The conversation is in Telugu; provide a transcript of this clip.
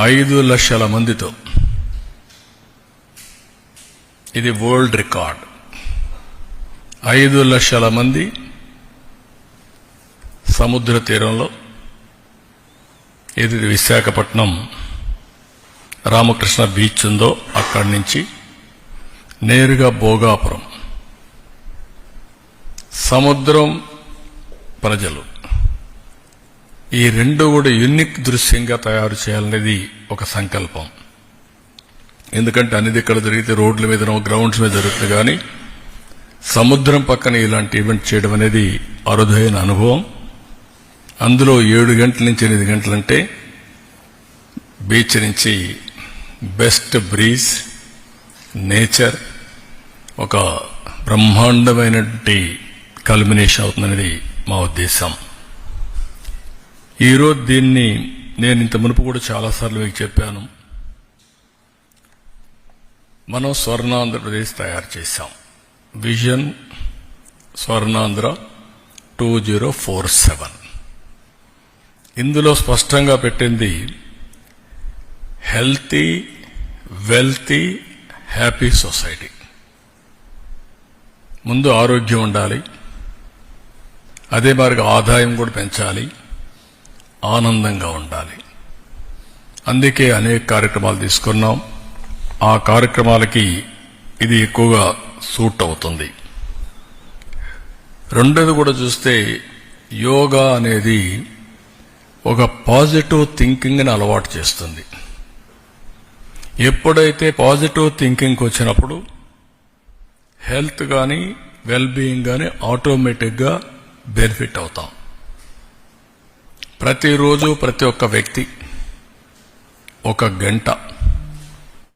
ఐదు లక్షల మందితో. ఇది వరల్డ్ రికార్డ్. ఐదు లక్షల మంది సముద్ర తీరంలో ఇది విశాఖపట్నం రామకృష్ణ బీచ్ ఉందో అక్కడి నుంచి నేరుగా భోగాపురం. సముద్రం ప్రజలు. ఈ రెండు కూడా యూనిక్ దృశ్యంగా తయారు చేయాలనేది ఒక సంకల్పం. ఎందుకంటే అన్ని ఇక్కడ జరిగితే రోడ్ల మీదనో గ్రౌండ్స్ మీద జరుగుతుంది కానీ సముద్రం పక్కన ఇలాంటి ఈవెంట్ చేయడం అనేది అరుదైన అనుభవం. అందులో ఏడు గంటల నుంచి ఎనిమిది గంటలంటే బీచ్ నుంచి బెస్ట్ బ్రీజ్ నేచర్ ఒక బ్రహ్మాండమైనటువంటి కల్మినేషన్ అవుతుందనేది మా ఉద్దేశం. ఈరోజు దీన్ని నేను ఇంత మునుపు కూడా చాలాసార్లు మీకు చెప్పాను. మనం స్వర్ణాంధ్రప్రదేశ్ తయారు చేశాం. Vision Swarnandhra two zero four seven. ఇందులో స్పష్టంగా పెట్టింది హెల్తీ వెల్తీ హ్యాపీ సొసైటీ. ముందు ఆరోగ్యం ఉండాలి. అదే మరిగా ఆదాయం కూడా పెంచాలి. ఆనందంగా ఉండాలి. అందుకే అనేక కార్యక్రమాలు తీసుకున్నాం. ఆ కార్యక్రమాలకి ఇది ఎక్కువగా సూట్ అవుతుంది. రెండోది కూడా చూస్తే యోగా అనేది ఒక పాజిటివ్ థింకింగ్ని అలవాటు చేస్తుంది. ఎప్పుడైతే పాజిటివ్ థింకింగ్కి వచ్చినప్పుడు హెల్త్ కానీ వెల్ బీయింగ్ కానీ ఆటోమేటిక్గా బెనిఫిట్ అవుతాం. ప్రతిరోజు ప్రతి ఒక్క వ్యక్తి ఒక గంట